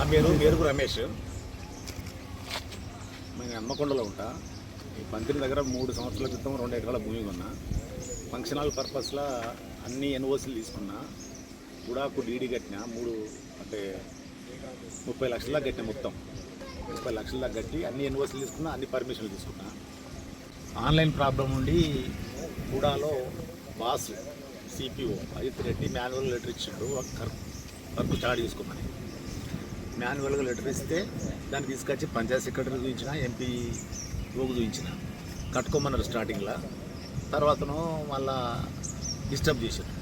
నా పేరు మేరుగు రమేష్. మేము అమ్మకొండలో ఉంటా. ఈ పంతిని దగ్గర మూడు సంవత్సరాల క్రితం రెండు ఎకరాల భూమి కొన్నా. ఫంక్షన్ హాల్ పర్పస్లో అన్ని ఎన్ఓసీలు తీసుకున్నా. గుడాకు డీడీ కట్టిన మూడు అంటే ముప్పై లక్షల దాకా కట్టిన మొత్తం. ముప్పై లక్షల దాకా కట్టి అన్ని ఎన్ఓసీలు తీసుకున్నా అన్ని పర్మిషన్లు తీసుకున్నా. ఆన్లైన్ ప్రాబ్లం ఉండి గుడాలో boss CPO Ajith Reddy manual letter ఇచ్చిండు. వర్క్ స్టార్ట్ చేసుకోమని. మాన్యువల్గా లెటర్ ఇస్తే దాన్ని తీసుకొచ్చి పంచాయత్ సెక్రటరీ చూపించిన ఎంపీ యోగు చూపించిన. కట్టుకోమన్నారు స్టార్టింగ్లో. తర్వాతను మళ్ళా డిస్టర్బ్ చేశారు.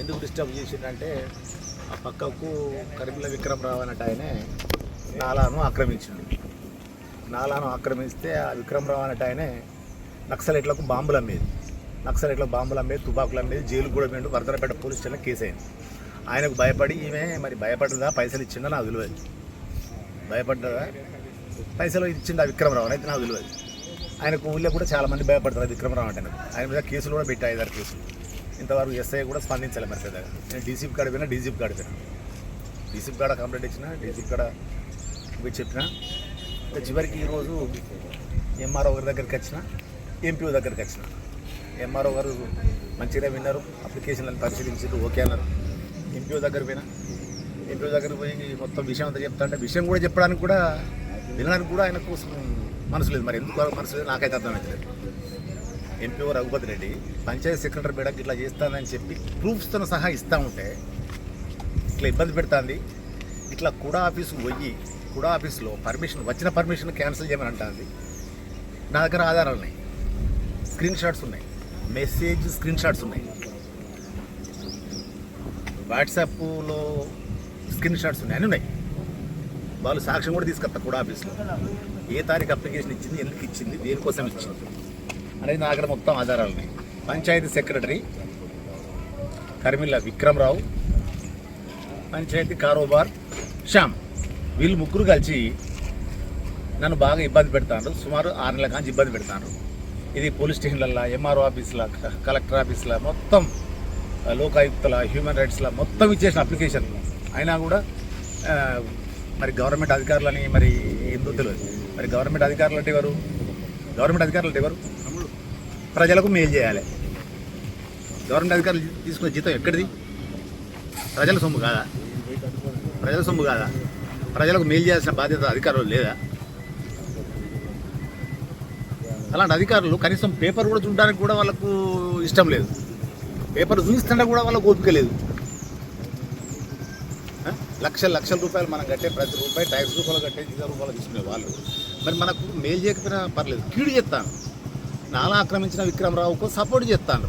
ఎందుకు డిస్టర్బ్ చేసిందంటే ఆ పక్కకు కరిమిల విక్రమరావు అన్నట్టు ఆయనే నాలాను ఆక్రమించిండు. నాలాను ఆక్రమిస్తే ఆ విక్రమరావు అన్నట్టు ఆయనే నక్సలైట్లకు బాంబులు అమ్మేది. నక్సలైట్లకు బాంబులు అమ్మేది తుపాకులు అమ్మేది జైలు కూడా పోయిండు వరదలపేట పోలీస్ స్టేషన్లో కేసు అయింది ఆయనకు భయపడి ఈమె మరి భయపడ్డదా? పైసలు ఇచ్చిందా? నాకు తెలియదు. భయపడ్డదా? పైసలు ఇచ్చిందా విక్రమరావు? అయితే నాకు తెలియదు. ఆయనకు ఊళ్ళో కూడా చాలా మంది భయపడతారు విక్రమరావు అంటే ఆయన మీద కేసులు కూడా పెట్టా ఐదారు కేసులు. ఇంతవరకు ఎస్ఐ కూడా స్పందించాలి మరి పెద్దగా. నేను డీసీపీ కాడ పోయినా డీసీపీ కాడ పోయినా. డీసీపీ కాడ కంప్లైంట్ ఇచ్చిన డీసీపీ కాడ పోయి చెప్పిన. చివరికి ఈరోజు ఎంఆర్ఓ గారి దగ్గరికి వచ్చిన ఎంపీఓ దగ్గరికి వచ్చిన. ఎంఆర్ఓ గారు మంచిగా విన్నారు. అప్లికేషన్లను పరిశీలించారు ఓకే అన్నారు. ఎంపీఓ దగ్గర పోయినా. ఎంపీఓ దగ్గర పోయి మొత్తం విషయం అంతా చెప్తా అంటే విషయం కూడా చెప్పడానికి కూడా వినడానికి కూడా ఆయన కోసం మనసు లేదు. మరి ఎందుకు మనసు లేదు? నాకైతే అర్థమవుతలేదు ఎంపీఓ రఘుపతి రెడ్డి పంచాయతీ సెక్రటరీ బేడకి ఇట్లా చేస్తానని చెప్పి ప్రూఫ్స్తో సహా ఇస్తూ ఉంటే ఇట్లా ఇబ్బంది పెడుతుంది. ఇట్లా కూడా ఆఫీసు పోయి కూడా ఆఫీస్లో పర్మిషన్ వచ్చిన పర్మిషన్ క్యాన్సిల్ చేయమని అంటుంది. నా దగ్గర ఆధారాలు ఉన్నాయి. స్క్రీన్ షాట్స్ ఉన్నాయి. మెసేజ్ స్క్రీన్ షాట్స్ ఉన్నాయి. వాట్సాప్లో స్క్రీన్ షాట్స్ ఉన్నాయి అన్నీ ఉన్నాయి. వాళ్ళు సాక్ష్యం కూడా తీసుకొస్తారు కూడా ఆఫీస్లో. ఏ తారీఖు అప్లికేషన్ ఇచ్చింది ఎందుకు ఇచ్చింది దేనికోసం ఇచ్చింది. అనేది నా దగ్గర మొత్తం ఆధారాలు ఉన్నాయి. పంచాయతీ సెక్రటరీ కర్మిల్ల విక్రమరావు పంచాయతీ కారోబార్ శ్యామ్. వీళ్ళు ముగ్గురు కలిసి నన్ను బాగా ఇబ్బంది పెడతాను సుమారు ఆరు నెలల కాంచి ఇబ్బంది పెడతాను ఇది పోలీస్ స్టేషన్లల్లో ఎంఆర్ఓ ఆఫీసుల కలెక్టర్ ఆఫీసుల మొత్తం లోకాయుక్తల హ్యూమన్ రైట్స్ల మొత్తం ఇచ్చేసిన అప్లికేషన్ అయినా కూడా మరి గవర్నమెంట్ అధికారులని మరి ఎందుకు తెలియదు? మరి గవర్నమెంట్ అధికారులు అంటే ఎవరు? గవర్నమెంట్ అధికారులు అంటే ఎవరు? ప్రజలకు మేలు చేయాలి. గవర్నమెంట్ అధికారులు తీసుకునే జీతం ఎక్కడిది? ప్రజల సొమ్ము కాదా? ప్రజల సొమ్ము కాదా? ప్రజలకు మేలు చేయాల్సిన బాధ్యత అధికారులు లేదా? అలాంటి అధికారులు కనీసం పేపర్ కూడా చూడడానికి కూడా వాళ్ళకు ఇష్టం లేదు. పేపర్ చూపిస్తుంటే కూడా వాళ్ళకు ఓపిక లేదు. లక్షల లక్షల రూపాయలు మనం కట్టే ప్రతి రూపాయి ట్యాక్స్ రూపాయలు కట్టే జీతం రూపాయలు తీసుకునే వాళ్ళు. మరి మనకు మేలు చేయకపోయినా పర్లేదు. కీడు చేస్తాను. నాలా ఆక్రమించిన విక్రమరావుకు సపోర్ట్ చేస్తాను.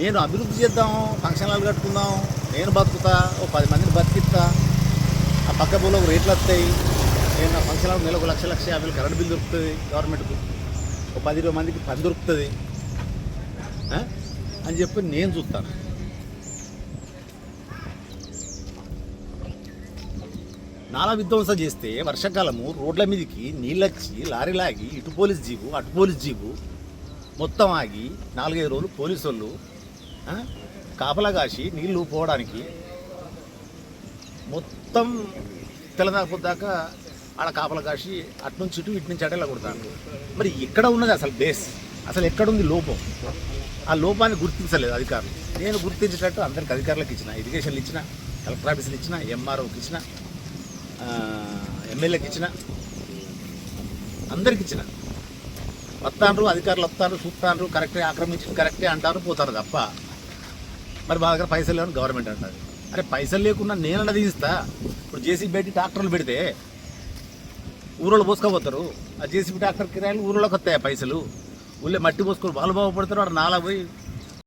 నేను అభివృద్ధి చేద్దాం ఫంక్షన్ హాల్ కట్టుకుందాం నేను బతుకుతా ఓ పది మందిని బతికిస్తా. ఆ పక్క పూలకు రేట్లు వస్తాయి. నేను నా ఫంక్షన్ హాల్ నెలకు లక్ష లక్ష యాభై కరెంట్ బిల్ దొరుకుతుంది గవర్నమెంట్కు. ఒక పది ఇరవై మందికి పని దొరుకుతుంది. అని చెప్పి నేను చూస్తాను. నాలా విధ్వంసం చేస్తే వర్షాకాలము రోడ్ల మీదకి నీళ్ళొచ్చి లారీ లాగి ఇటు పోలీస్ జీపు అటు పోలీస్ జీపు మొత్తం ఆగి నాలుగైదు రోజులు పోలీసు వాళ్ళు కాపలా కాసి నీళ్ళు పోవడానికి మొత్తం తెల్లదాకా ఆడ కాపలా కాసి అటు నుంచి ఇటు ఇటు నుంచి అటు ఇలా కొడతాను మరి ఎక్కడ ఉన్నది అసలు బేస్ అసలు ఎక్కడుంది లోపం? ఆ లోపాన్ని గుర్తించలేదు అధికారులు. నేను గుర్తించేటట్టు అందరికి అధికారులకు ఇచ్చిన ఇరిగేషన్లు ఇచ్చిన కలెక్టర్ ఆఫీసులు ఇచ్చిన ఎంఆర్ఓకి ఇచ్చిన ఎమ్మెల్యేకి ఇచ్చిన అందరికి ఇచ్చిన. వస్తాండ్రు అధికారులు వస్తారు చూస్తాండ్రు కరెక్టే ఆక్రమించి కరెక్టే అంటారు పోతారు తప్ప. మరి మా దగ్గర పైసలు లేవని గవర్నమెంట్ అంటారు అరే పైసలు లేకుండా నేను అన్నది ఇస్తా. ఇప్పుడు జేసీబీ పెట్టి ట్రాక్టర్లు పెడితే ఊళ్ళో పోసుకోపోతారు. ఆ జేసీబీ ట్రాక్టర్ కిరాయిలు ఊరిలోకి వస్తాయి పైసలు? ఊళ్ళో మట్టి పోసుకొని వాళ్ళు బాగుపడతారు వాడు నాలా పోయి